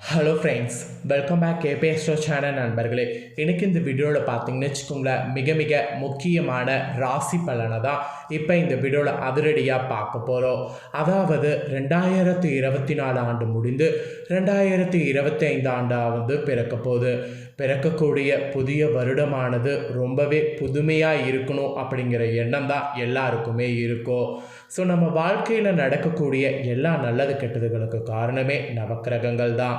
Hello friends welcome back கேபிஎஸ்டோ channel நண்பர்களே. எனக்கு இந்த வீடியோவில் பார்த்தீங்கன்னு வச்சுக்கோங்களேன் மிக மிக முக்கியமான ராசி பலனை தான் இப்போ இந்த வீடியோவில் அதிரடியாக பார்க்க போகிறோம் அதாவது ரெண்டாயிரத்து இருபத்தி நாலு ஆண்டு முடிந்து ரெண்டாயிரத்து இருபத்தி ஐந்து ஆண்டாக வந்து பிறக்க போகுது. பிறக்கக்கூடிய புதிய வருடமானது ரொம்பவே புதுமையாக இருக்கணும் அப்படிங்கிற எண்ணம் தான் எல்லாருக்குமே இருக்கும். ஸோ நம்ம வாழ்க்கையில் நடக்கக்கூடிய எல்லா நல்லது கெட்டதுகளுக்கு காரணமே நவக்கிரகங்கள் தான்.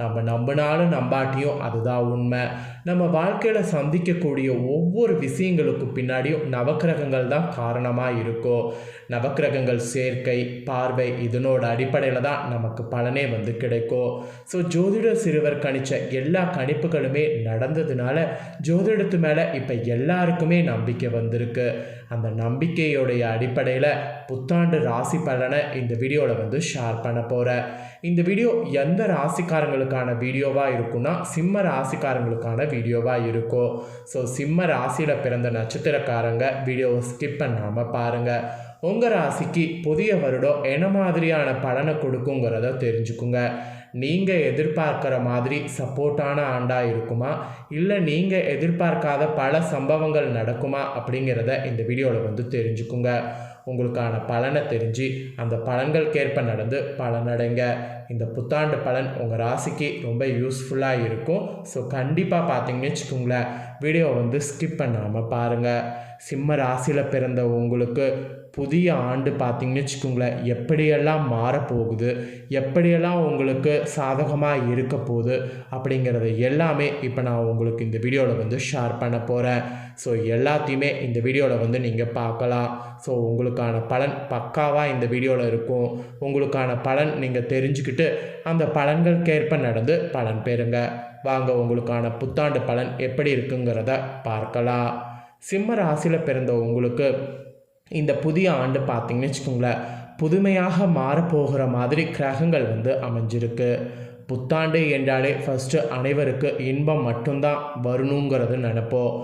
நம்ம நம்பினாலும் நம்பாட்டியும் அதுதான் உண்மை. நம்ம வாழ்க்கையில் சந்திக்கக்கூடிய ஒவ்வொரு விஷயங்களுக்கு பின்னாடியும் நவக்கிரகங்கள் தான் காரணமாக இருக்கும் நவக்கிரகங்கள் சேர்க்கை பார்வை இதனோட அடிப்படையில் தான் நமக்கு பலனே வந்து கிடைக்கும் ஸோ ஜோதிட சிறுவர் கணிச்ச எல்லா கணிப்புகளுமே நடந்ததுனால ஜோதிடத்து மேலே இப்போ எல்லாருக்குமே நம்பிக்கை வந்திருக்கு. அந்த நம்பிக்கையுடைய அடிப்படையில் புத்தாண்டு ராசி பலனை இந்த வீடியோவில் வந்து ஷேர் பண்ண போகிறேன் இந்த வீடியோ எந்த ராசிக்காரங்களுக்கான வீடியோவாக இருக்குன்னா சிம்ம ராசிக்காரங்களுக்கான வீடியோவாக இருக்கும் ஸோ சிம்ம ராசியில் பிறந்த நட்சத்திரக்காரங்க வீடியோவை ஸ்கிப் பண்ணாமல் பாருங்கள் உங்கள் ராசிக்கு புதிய வருடம் என்ன மாதிரியான பலனை கொடுக்குங்கிறத தெரிஞ்சுக்குங்க. நீங்கள் எதிர்பார்க்குற மாதிரி சப்போர்ட்டான ஆண்டாக இருக்குமா? இல்லை நீங்கள் எதிர்பார்க்காத பல சம்பவங்கள் நடக்குமா அப்படிங்கிறத இந்த வீடியோவில் வந்து தெரிஞ்சுக்குங்க. உங்களுக்கான பலனை தெரிஞ்சு அந்த பலன்களுக்கேற்ப நடந்து பலனடைங்க. இந்த புத்தாண்டு பலன் உங்கள் ராசிக்கு ரொம்ப யூஸ்ஃபுல்லாக இருக்கும். ஸோ கண்டிப்பாக பார்த்தீங்கன்னு வச்சுக்கோங்களேன் வீடியோ வந்து ஸ்கிப் பண்ணாமல் பாருங்கள் சிம்ம ராசியில் பிறந்த உங்களுக்கு புதிய ஆண்டு பார்த்தீங்கன்னு வச்சுக்கோங்களேன் எப்படியெல்லாம் மாறப்போகுது எப்படியெல்லாம் உங்களுக்கு சாதகமாக இருக்க போகுது அப்படிங்கிறது எல்லாமே இப்போ நான் உங்களுக்கு இந்த வீடியோவில் வந்து ஷேர் பண்ண போகிறேன் ஸோ எல்லாத்தையுமே இந்த வீடியோவில் வந்து நீங்கள் பார்க்கலாம். ஸோ உங்களுக்கான பலன் பக்காவாக இந்த வீடியோவில் இருக்கும். உங்களுக்கான பலன் நீங்கள் தெரிஞ்சுக்கிட்டு அந்த பலன்களுக்கேற்ப நடந்து பலன் பெறுங்க. வாங்க உங்களுக்கான புத்தாண்டு பலன் எப்படி இருக்குங்கிறத பார்க்கலாம். சிம்ம ராசியில் பிறந்த உங்களுக்கு இந்த புதிய ஆண்டு பார்த்தீங்கன்னு வச்சுக்கோங்களேன் புதுமையாக மாறப்போகிற மாதிரி கிரகங்கள் வந்து அமைஞ்சிருக்கு. புத்தாண்டு என்றாலே ஃபஸ்ட்டு அனைவருக்கு இன்பம் மட்டும்தான் வரணுங்கிறது நினப்போம்.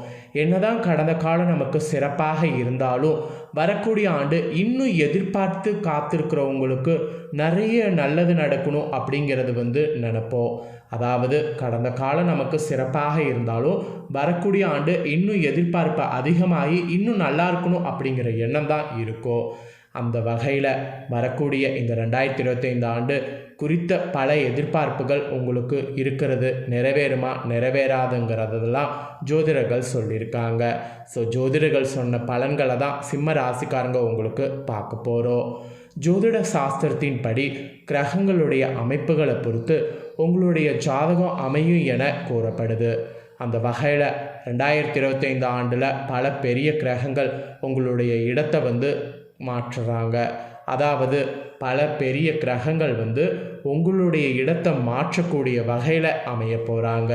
என்னதான் கடந்த காலம் நமக்கு சிறப்பாக இருந்தாலும் வரக்கூடிய ஆண்டு இன்னும் எதிர்பார்த்து காத்திருக்கிறவங்களுக்கு நிறைய நல்லது நடக்கணும் அப்படிங்கிறது வந்து நினப்போம். அதாவது கடந்த காலம் நமக்கு சிறப்பாக இருந்தாலும் வரக்கூடிய ஆண்டு இன்னும் எதிர்பார்ப்பு அதிகமாகி இன்னும் நல்லா இருக்கணும் அப்படிங்கிற எண்ணம் தான் இருக்கும். அந்த வகையில் வரக்கூடிய இந்த ரெண்டாயிரத்தி இருபத்தைந்து ஆண்டு குறித்த பல எதிர்பார்ப்புகள் உங்களுக்கு இருக்கிறது. நிறைவேறுமா? நிறைவேறாதுங்கிறதெல்லாம் ஜோதிடர்கள் சொல்லியிருக்காங்க. ஸோ ஜோதிடர்கள் சொன்ன பலன்களை தான் சிம்ம ராசிக்காரங்க உங்களுக்கு பார்க்க போகிறோம் ஜோதிட சாஸ்திரத்தின் படி கிரகங்களுடைய அமைப்புகளை பொறுத்து உங்களுடைய ஜாதகம் அமையும் என கூறப்படுது. அந்த வகையில் ரெண்டாயிரத்தி இருபத்தைந்து ஆண்டில் பல பெரிய கிரகங்கள் உங்களுடைய இடத்தை வந்து மாற்றுறாங்க. அதாவது பல பெரிய கிரகங்கள் வந்து உங்களுடைய இடத்தை மாற்றக்கூடிய வகையில் அமைய போகிறாங்க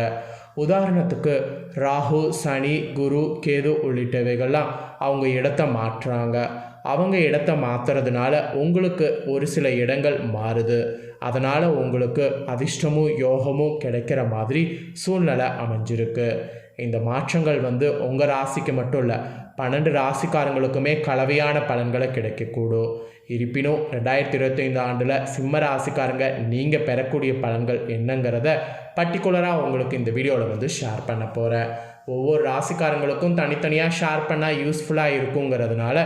உதாரணத்துக்கு ராகு சனி குரு கேது உள்ளிட்டவைகள்லாம் அவங்க இடத்த மாற்றுறாங்க அவங்க இடத்த மாற்றுறதுனால உங்களுக்கு ஒரு சில இடங்கள் மாறுது. அதனால் உங்களுக்கு அதிர்ஷ்டமும் யோகமும் கிடைக்கிற மாதிரி சூழ்நிலை அமைஞ்சிருக்கு. இந்த மாற்றங்கள் வந்து உங்கள் ராசிக்கு மட்டும் இல்லை பன்னெண்டு ராசிக்காரங்களுக்குமே கலவையான பலன்களை கிடைக்கக்கூடும். இருப்பினும் ரெண்டாயிரத்தி இருபத்தைந்து ஆண்டில் சிம்ம ராசிக்காரங்க நீங்கள் பெறக்கூடிய பலன்கள் என்னங்கிறத பர்டிகுலராக உங்களுக்கு இந்த வீடியோவில் வந்து ஷேர் பண்ண போகிறேன் ஒவ்வொரு ராசிக்காரங்களுக்கும் தனித்தனியாக ஷேர் பண்ணால் யூஸ்ஃபுல்லாக இருக்குங்கிறதுனால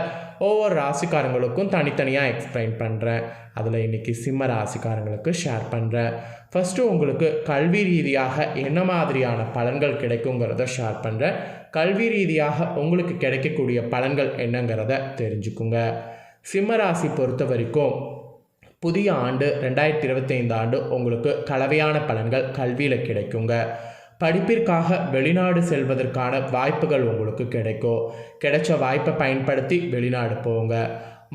ஒவ்வொரு ராசிக்காரங்களுக்கும் தனித்தனியாக எக்ஸ்பிளைன் பண்ணுறேன் அதில் இன்றைக்கி சிம்ம ராசிக்காரங்களுக்கு ஷேர் பண்ணுறேன் ஃபஸ்ட்டு உங்களுக்கு கல்வி ரீதியாக என்ன மாதிரியான பலன்கள் கிடைக்குங்கிறத ஷேர் பண்ணுறேன் கல்வி ரீதியாக உங்களுக்கு கிடைக்கக்கூடிய பலன்கள் என்னங்கிறத தெரிஞ்சுக்குங்க. சிம்ம ராசி பொறுத்த வரைக்கும் புதிய ஆண்டு ரெண்டாயிரத்தி இருபத்தைந்து ஆண்டு உங்களுக்கு கலவையான பலன்கள் கல்வியில் கிடைக்குங்க. படிப்பிற்காக வெளிநாடு செல்வதற்கான வாய்ப்புகள் உங்களுக்கு கிடைக்கும் கிடைச்ச வாய்ப்பை பயன்படுத்தி வெளிநாடு போங்க.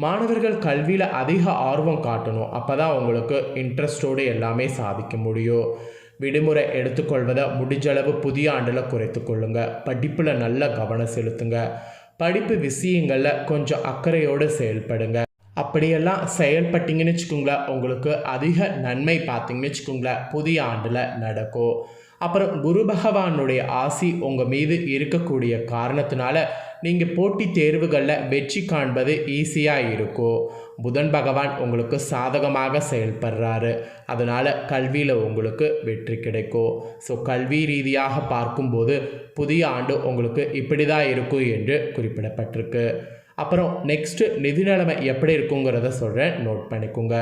மாணவர்கள் கல்வியில் அதிக ஆர்வம் காட்டணும். அப்போ தான் உங்களுக்கு இன்ட்ரெஸ்டோடு எல்லாமே சாதிக்க முடியும். விடுமுறை எடுத்துக்கொள்வதை முடிஞ்சளவு புதிய ஆண்டில் குறைத்து கொள்ளுங்க. படிப்பில் நல்ல கவனம் செலுத்துங்க. படிப்பு விஷயங்களில் கொஞ்சம் அக்கறையோடு செயல்படுங்க. அப்படியெல்லாம் செயல்பட்டீங்கன்னு வச்சுக்கோங்களேன் உங்களுக்கு அதிக நன்மை பார்த்தீங்கன்னு வச்சுக்கோங்களேன் புதிய ஆண்டில் நடக்கும் அப்புறம் குரு பகவானுடைய ஆசி உங்கள் மீது இருக்கக்கூடிய காரணத்தினால நீங்கள் போட்டி தேர்வுகளில் வெற்றி காண்பது ஈஸியாக இருக்கும். புதன் பகவான் உங்களுக்கு சாதகமாக செயல்படுறாரு. அதனால் கல்வியில் உங்களுக்கு வெற்றி கிடைக்கும். ஸோ கல்வி ரீதியாக பார்க்கும்போது புதிய ஆண்டு உங்களுக்கு இப்படி தான் இருக்கும் என்று குறிப்பிடப்பட்டிருக்கு. அப்புறம் நெக்ஸ்ட்டு நிதி நிலைமை எப்படி இருக்குங்கிறத சொல்கிறேன் நோட் பண்ணிக்கோங்க.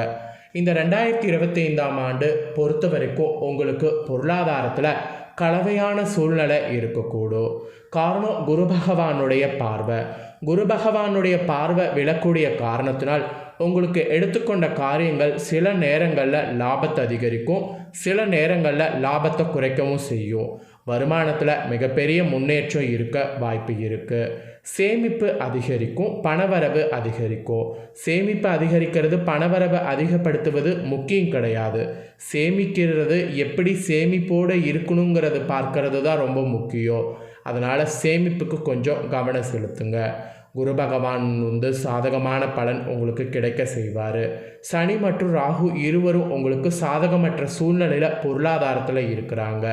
இந்த ரெண்டாயிரத்தி இருபத்தி ஐந்தாம் ஆண்டு பொறுத்த வரைக்கும் உங்களுக்கு பொருளாதாரத்தில் கலவையான சூழ்நிலை இருக்கக்கூடும். காரணம் குரு பகவானுடைய பார்வை. குரு பகவானுடைய பார்வை விழக்கூடிய காரணத்தினால் உங்களுக்கு எடுத்துக்கொண்ட காரியங்கள் சில நேரங்களில் லாபத்தை அதிகரிக்கும் சில நேரங்களில் லாபத்தை குறைக்கவும் செய்யும். வருமானத்தில் மிகப்பெரிய முன்னேற்றம் இருக்க வாய்ப்பு இருக்குது சேமிப்பு அதிகரிக்கும் பணவரவு அதிகரிக்கும். சேமிப்பு அதிகரிக்கிறது பணவரவை அதிகப்படுத்துவது முக்கியம் கிடையாது. சேமிக்கிறது எப்படி சேமிப்போடு இருக்கணுங்கிறது பார்க்கறது தான் ரொம்ப முக்கியம். அதனால் சேமிப்புக்கு கொஞ்சம் கவனம் செலுத்துங்க. குரு பகவான் வந்து சாதகமான பலன் உங்களுக்கு கிடைக்க செய்வார். சனி மற்றும் ராகு இருவரும் உங்களுக்கு சாதகமற்ற சூழ்நிலையில் பொருளாதாரத்தில் இருக்கிறாங்க.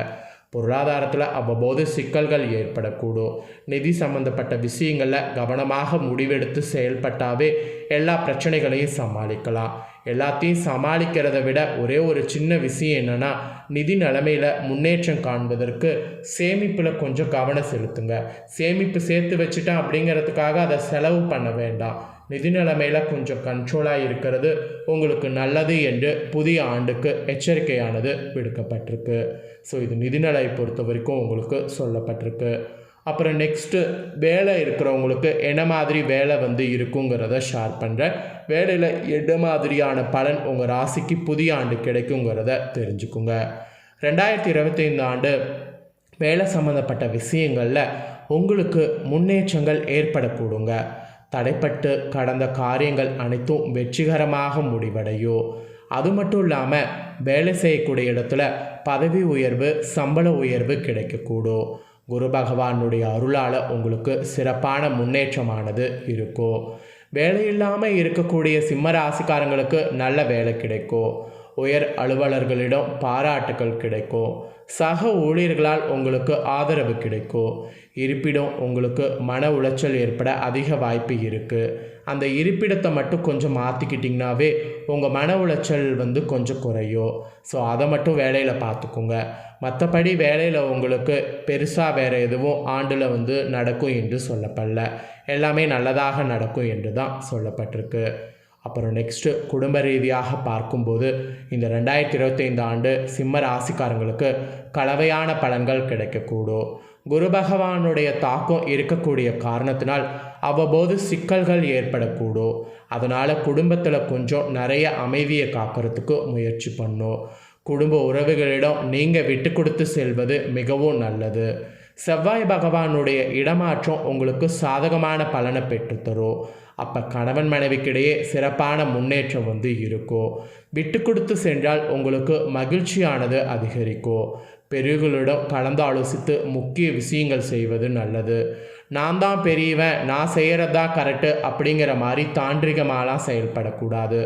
பொருளாதாரத்தில் அவ்வப்போது சிக்கல்கள் ஏற்படக்கூடும். நிதி சம்பந்தப்பட்ட விஷயங்களில் கவனமாக முடிவெடுத்து செயல்பட்டாவே எல்லா பிரச்சனைகளையும் சமாளிக்கலாம். எல்லாத்தையும் சமாளிக்கிறத விட ஒரே ஒரு சின்ன விஷயம் என்னென்னா நிதி நிலைமையில் முன்னேற்றம் காண்பதற்கு சேமிப்பில் கொஞ்சம் கவனம் செலுத்துங்க. சேமிப்பு சேர்த்து வச்சுட்டேன் அப்படிங்கிறதுக்காக அதை செலவு பண்ண வேண்டாம். நிதி நிலைமையில் கொஞ்சம் கண்ட்ரோலாக இருக்கிறது. உங்களுக்கு நல்லது என்று புதிய ஆண்டுக்கு எச்சரிக்கையானது விடுக்கப்பட்டிருக்கு. ஸோ இது நிதிநிலை பொறுத்த வரைக்கும் உங்களுக்கு சொல்லப்பட்டிருக்கு. அப்புறம் நெக்ஸ்ட்டு வேலை இருக்கிறவங்களுக்கு என்ன மாதிரி வேலை வந்து இருக்குங்கிறத ஷேர் பண்ணுறேன் வேலையில் எந்த மாதிரியான பலன் உங்கள் ராசிக்கு புதிய ஆண்டு கிடைக்குங்கிறத தெரிஞ்சுக்குங்க. ரெண்டாயிரத்தி இருபத்தி ஐந்து ஆண்டு வேலை சம்மந்தப்பட்ட விஷயங்களில் உங்களுக்கு முன்னேற்றங்கள் ஏற்படக்கூடுங்க. தடைப்பட்டு கடந்த காரியங்கள் அனைத்தும் வெற்றிகரமாக முடிவடையும் அது மட்டும் இல்லாமல் வேலை செய்யக்கூடிய இடத்துல பதவி உயர்வு சம்பள உயர்வு கிடைக்கக்கூடும் குரு பகவானுடைய அருளால் உங்களுக்கு சிறப்பான முன்னேற்றமானது இருக்கும் வேலை இல்லாமல் இருக்கக்கூடிய சிம்ம ராசிக்காரங்களுக்கு நல்ல வேலை கிடைக்கும் உயர் அலுவலர்களிடம் பாராட்டுகள் கிடைக்கும். சக ஊழியர்களால் உங்களுக்கு ஆதரவு கிடைக்கும். இருப்பிடம் உங்களுக்கு மன உளைச்சல் ஏற்பட அதிக வாய்ப்பு இருக்குது அந்த இருப்பிடத்தை மட்டும் கொஞ்சம் மாற்றிக்கிட்டிங்கனாவே உங்கள் மன உளைச்சல் வந்து கொஞ்சம் குறையும். ஸோ அதை மட்டும் வேலையில் பார்த்துக்குங்க மற்றபடி வேலையில் உங்களுக்கு பெருசாக வேறு எதுவும் ஆண்டில் வந்து நடக்கும் என்று சொல்லப்படல. எல்லாமே நல்லதாக நடக்கும் என்று தான் சொல்லப்பட்டிருக்கு. அப்புறம் நெக்ஸ்ட்டு குடும்ப ரீதியாக பார்க்கும்போது இந்த ரெண்டாயிரத்தி இருபத்தைந்து ஆண்டு சிம்ம ராசிக்காரங்களுக்கு கலவையான பலன்கள் கிடைக்கக்கூடும். குரு பகவானுடைய தாக்கம் இருக்கக்கூடிய காரணத்தினால் அவ்வப்போது சிக்கல்கள் ஏற்படக்கூடும். அதனால் குடும்பத்தில் கொஞ்சம் நிறைய அமைதியை காக்கிறதுக்கு முயற்சி பண்ணும். குடும்ப உறவுகளிடம் நீங்கள் விட்டு கொடுத்து செல்வது மிகவும் நல்லது. செவ்வாய் பகவானுடைய இடமாற்றம் உங்களுக்கு சாதகமான பலனை பெற்றுத்தரும். அப்போ கணவன் மனைவிக்கிடையே சிறப்பான முன்னேற்றம் வந்து இருக்கும் விட்டு கொடுத்து சென்றால் உங்களுக்கு மகிழ்ச்சியானது அதிகரிக்கும் பெரியவர்களிடம் கலந்து ஆலோசித்து முக்கிய விஷயங்கள் செய்வது நல்லது. நான் தான் பெரியவன் நான் செய்கிறதா கரெக்டு அப்படிங்கிற மாதிரி தாண்டிகமாலாம் செயல்படக்கூடாது.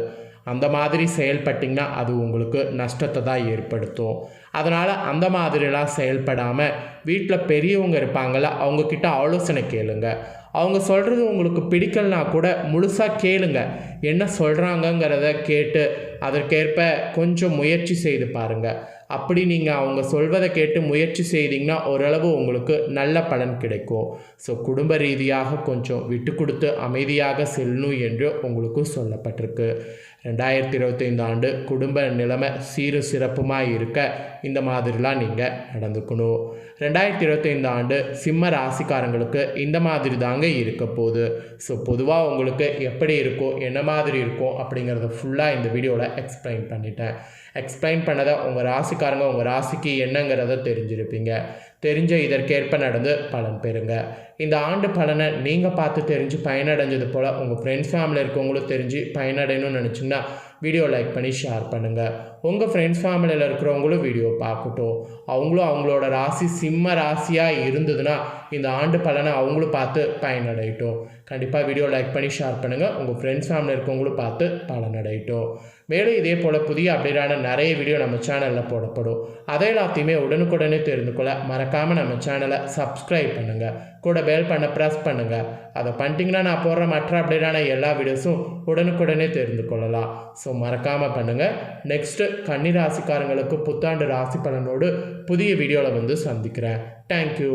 அந்த மாதிரி செயல்பட்டிங்கன்னா அது உங்களுக்கு நஷ்டத்தை தான் ஏற்படுத்தும். அதனால் அந்த மாதிரிலாம் செயல்படாமல் வீட்டில் பெரியவங்க இருப்பாங்கள்ல அவங்கக்கிட்ட ஆலோசனை கேளுங்கள் அவங்க சொல்கிறது உங்களுக்கு பிடிக்கலனா கூட முழுசாக கேளுங்க. என்ன சொல்கிறாங்கங்கிறத கேட்டு அதற்கேற்ப கொஞ்சம் முயற்சி செய்து பாருங்கள் அப்படி நீங்கள் அவங்க சொல்வதை கேட்டு முயற்சி செய்தீங்கன்னா ஓரளவு உங்களுக்கு நல்ல பலன் கிடைக்கும். ஸோ குடும்ப ரீதியாக கொஞ்சம் விட்டு கொடுத்து அமைதியாக செல்லணும் என்று உங்களுக்கு சொல்லப்பட்டிருக்கு. ரெண்டாயிரத்தி இருபத்தைந்து ஆண்டு குடும்ப நிலைமை சீரு சிறப்புமாக இருக்க இந்த மாதிரிலாம் நீங்கள் நடந்துக்கணும். ரெண்டாயிரத்தி இருபத்தைந்து ஆண்டு சிம்ம ராசிக்காரங்களுக்கு இந்த மாதிரி தாங்க இருக்க போகுது. ஸோ பொதுவாக உங்களுக்கு எப்படி இருக்கும் என்ன மாதிரி இருக்கும் அப்படிங்கிறத ஃபுல்லாக இந்த வீடியோவில் எக்ஸ்பிளைன் பண்ணிட்டேன். எக்ஸ்பிளைன் பண்ணதை உங்கள் ராசி ராசிக்காரங்க உங்கள் ராசிக்கு என்னங்கிறத தெரிஞ்சிருப்பீங்க. தெரிஞ்ச இதற்கேற்ப நடந்து பலன் பெறுங்க. இந்த ஆண்டு பலனை நீங்கள் பார்த்து தெரிஞ்சு பயனடைஞ்சது போல் உங்கள் ஃப்ரெண்ட்ஸ் ஃபேமிலியில் இருக்கவங்களும் தெரிஞ்சு பயனடையணும்னு நினச்சிங்கன்னா வீடியோ லைக் பண்ணி ஷேர் பண்ணுங்கள் உங்கள் ஃப்ரெண்ட்ஸ் ஃபேமிலியில் இருக்கிறவங்களும் வீடியோ பார்க்கட்டும். அவங்களும் அவங்களோட ராசி சிம்ம ராசியாக இருந்ததுன்னா இந்த ஆண்டு பலனை அவங்களும் பார்த்து பயனடையட்டும். கண்டிப்பாக வீடியோ லைக் பண்ணி ஷேர் பண்ணுங்கள் உங்கள் ஃப்ரெண்ட்ஸ் ஃபேமிலியில் இருக்கவங்களும் பார்த்து பலனடையட்டும். மேலும் இதே போல் புதிய அப்டேட்டான நிறைய வீடியோ நம்ம சேனலில் போடப்படும். அதை எல்லாத்தையுமே உடனுக்குடனே தெரிந்து கொள்ள மறக்காமல் நம்ம சேனலை சப்ஸ்கிரைப் பண்ணுங்கள் கூட பெல் பண்ண ப்ரெஸ் பண்ணுங்கள் அதை பண்ணிட்டீங்கன்னா நான் போடுற மற்ற அப்டேட்டான எல்லா வீடியோஸும் உடனுக்குடனே தெரிந்து கொள்ளலாம். ஸோ மறக்காமல் பண்ணுங்கள் நெக்ஸ்ட்டு கன்னி ராசிக்காரங்களுக்கு புத்தாண்டு ராசி பலனோடு புதிய வீடியோவில் வந்து சந்திக்கிறேன். தேங்க்யூ